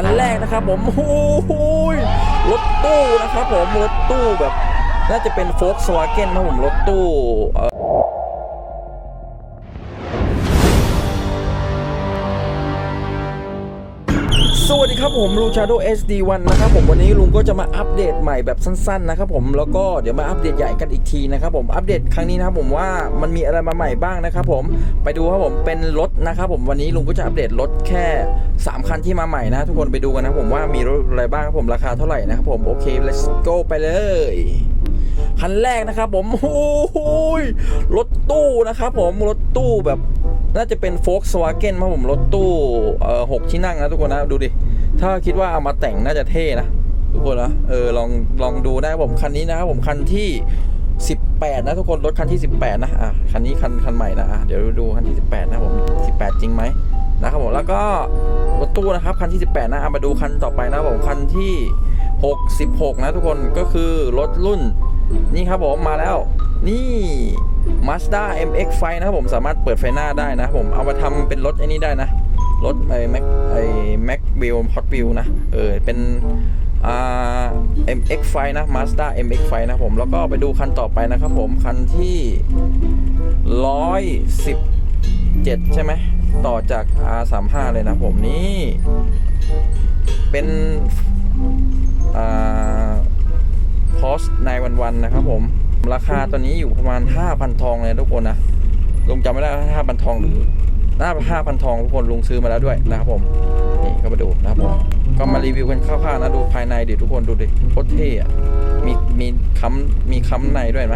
คันแรกนะครับผมโอ้โหรถตู้นะครับผมรถตู้แบบ น่าจะเป็นโฟล์กสวาเก้นนะผมรถตู้ สวัสดีครับผมลุงชาโด SD1 นะครับผมวันนี้ลุงก็จะมาอัปเดตใหม่แบบสั้นๆนะครับผมแล้วก็เดี๋ยวมาอัปเดตใหญ่กันอีกทีนะครับผมอัปเดตครั้งนี้นะครับผมว่ามันมีอะไรมาใหม่บ้างนะครับผมไปดูครับผมเป็นรถนะครับผมวันนี้ลุงก็จะอัปเดตรถแค่ 3 คันที่มาใหม่นะทุกคนไปดูกันนะผมว่ามีรถอะไรบ้างครับผมราคาเท่าไหร่นะครับผมโอเค let's go ไปเลยคันแรกนะครับผมโอ้โหรถตู้นะครับผมรถตู้แบบน่าจะเป็นโฟล์กสวาเกนครับผมรถตู้เอ่อหกที่นั่งนะทุกคนนะดูดิ ถ้าคิดว่าเอามาแต่งน่าจะเท่นะทุกคนนะเออลองลองดูได้ครับผมคันนี้นะครับผมคันที่ 18 นะทุกคนรถคันที่ 18 นะอะคันนี้คันคันใหม่นะอะเดี๋ยวดูคันที่ 18 นะผม 18 จริงไหมนะครับผมแล้วก็รถตู้นะครับคันที่ 18 นะเอะมาดูคันต่อไปนะผมคันที่ 66 นะทุกคนก็คือรถรุ่นนี่ครับผมมาแล้วนี่ Mazda MX-5 นะครับผมสามารถเปิดไฟหน้าได้นะผมเอามาทำเป็นรถไอ้นี้ได้นะ รถไอ้แม็กไอ้แม็กวิวฮอตวิวนะ เออ เป็นอ่า MX-5 นะ Mazda MX-5 นะผม แล้วก็ไปดูคันต่อไปนะครับผม คันที่ 117 ใช่ไหม ต่อจาก R35 เลยนะผมนี่ เป็น อ่าพอสในวันวันๆนะครับผม ราคาตอนนี้อยู่ประมาณ 5,000 ทองเลยทุกคนนะลงจำไม่ได้ว่า5,000 ทองหรือ หน่าห้าพันทองทุกคนลุงซื้อมาแล้วด้วยนะครับผมนี่ก็มาดูนะครับผมก็มารีวิวกันคร่าวๆนะดูภายในดิทุกคนดูดิโคตรเท่อะมีมีค้ำมีค้ำในด้วยไหม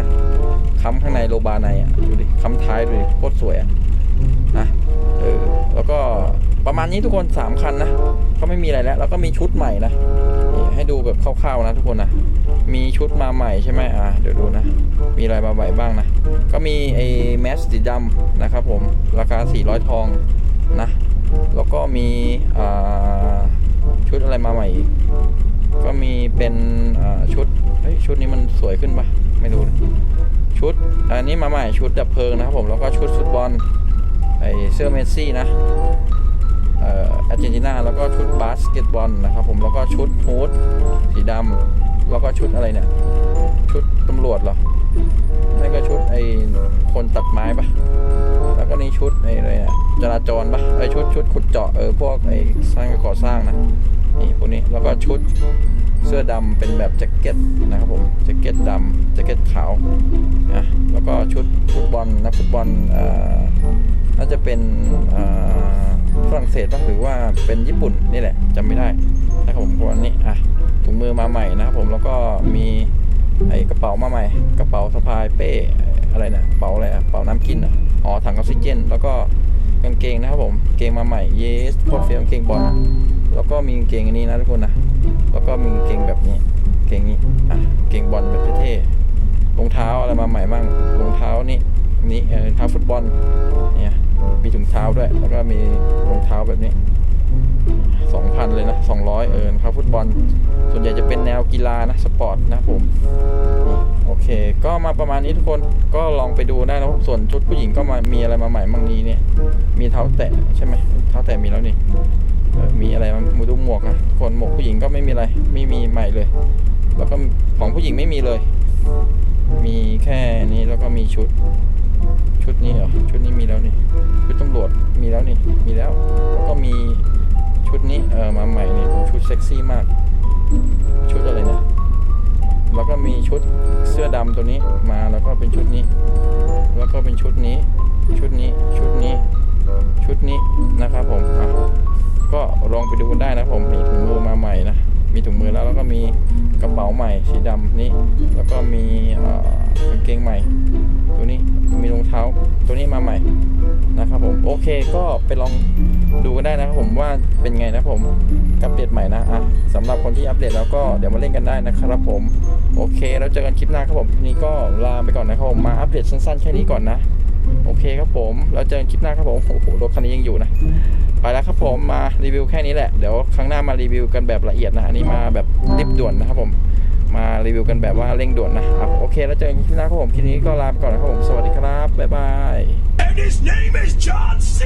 ค้ำข้างในโลบาในอะดูดิค้ำท้ายดูดิโคตรสวยอะนะเออแล้วก็ประมาณนี้ทุกคน 3 คันนะก็ไม่มีอะไรแล้ว แล้วก็มีชุดใหม่นะให้ดูแบบคร่าวๆนะทุกคนนะ มีชุดมาใหม่ใช่ไหมอ่าเดี๋ยวดูนะ มีอะไรมาใหม่บ้างนะ ก็มีไอ้แมสสีดำนะครับผม ราคา 400 ทองนะ แล้วก็มีอ่าชุดอะไรมาใหม่อีก ก็มีเป็นอ่าชุดเฮ้ยชุดนี้มันสวยขึ้นปะไม่รู้ชุด อันนี้มาใหม่ชุดดับเพลิงนะครับผม แล้วก็ชุดฟุตบอลไอเสื้อเมสซี่นะเอ่ออาร์เจนตินาแล้วก็ชุดบาสเกตบอลนะครับผม แล้วก็ชุดฮูดสีดำ แล้วก็ชุดอะไรเนี่ย ชุดตำรวจเหรอนั่นก็ชุดไอ้คนตัดไม้ปะแล้วก็นี่ชุดไอ้อะไรอะจราจรปะไอ้ชุดชุดขุดเจาะเออพวกไอ้สร้างก่อสร้างนะนี่พวกนี้แล้วก็ชุดเสื้อดำเป็นแบบแจ็คเก็ตนะครับผมแจ็คเก็ตดำแจ็คเก็ตขาวนะแล้วก็ชุดฟุตบอลนักฟุตบอลอ่อน่าจะเป็นอ่าฝรั่งเศสป่ะหรือว่าเป็นญี่ปุ่นนี่แหละจำไม่ได้ นะครับผมวันนี้อะถุงมือมาใหม่นะครับผมแล้วก็มีไอกระเป๋ามาใหม่ กระเป๋าสะพายเป้อะไรนะกระเป๋าอะไรอะกระเป๋าน้ำกินอะอ๋อถังออกซิเจน แล้วก็กางเกงนะครับผมเกงมาใหม่เยสโคตรเฟี้ยวกางเกงบอลอะแล้วก็มีกางเกงอันนี้นะทุกคนนะแล้วก็มีกางเกงแบบนี้เกงนี้อะเกงบอลแบบเท่ๆรองเท้าอะไรมาใหม่บ้างรองเท้านี่นี่เออเท้าฟุตบอลเนี่ยมีถุงเท้าด้วย แล้วก็มีรองเท้าแบบนี้ สองพันเลยนะสองร้อยเออครับฟุตบอล ส่วนใหญ่จะเป็นแนวกีฬานะ สปอร์ตนะผม โอเค ก็มาประมาณนี้ทุกคนก็ลองไปดูได้นะส่วนชุดผู้หญิงก็มามีอะไรมาใหม่บางนี้เนี่ย มีเท้าแตะใช่ไหมเท้าแตะมีแล้วนี่มีอะไรมาดูหมวกนะคนหมวกผู้หญิงก็ไม่มีอะไร ไม่มีใหม่เลย แล้วก็ของผู้หญิงไม่มีเลย มีแค่นี้แล้วก็มีชุด ชุดนี้เหรอ ชุดนี้มีแล้วนี่ ชุดตำรวจมีแล้วนี่ มีแล้ว แล้วก็มี ชุดนี้เออมาใหม่นี่ชุดเซ็กซี่มาก ชุดอะไรเนี่ยแล้วก็มีชุดเสื้อดำตัวนี้มาแล้วก็เป็นชุดนี้ แล้วก็เป็นชุดนี้ ชุดนี้ชุดนี้ ชุดนี้นะครับผมอะก็ลองไปดูกันได้นะผมมีถุงมือมาใหม่นะมีถุงมือแล้วแล้วก็มีกระเป๋าใหม่สีดำนี้ แล้วก็มีกางเกงใหม่ ตัวนี้มีรองเท้าตัวนี้มาใหม่นะครับผมโอเคก็ไปลอง ดูกันได้นะครับผมว่าเป็นไงนะผมกับอัปเดตใหม่นะอะสำหรับคนที่อัปเดตแล้วก็เดี๋ยวมาเล่นกันได้นะครับผม โอเคแล้วเจอกันคลิปหน้าครับผมคลิปนี้ก็ลาไปก่อนนะครับผมมาอัปเดตสั้นๆแค่นี้ก่อนนะ โอเคครับผมแล้วเจอกันคลิปหน้าครับผมโอ้โหรถคันนี้ยังอยู่นะไปแล้วครับผมมารีวิวแค่นี้แหละเดี๋ยวครั้งหน้ามารีวิวกันแบบละเอียดนะอันนี้มาแบบรีบด่วนนะครับผมมารีวิวกันแบบว่าเร่งด่วนนะครับโอเค แล้วเจอกันคลิปหน้าครับผมคลิปนี้ก็ลาไปก่อนนะครับผมสวัสดีครับบ๊ายบาย And his name is John C.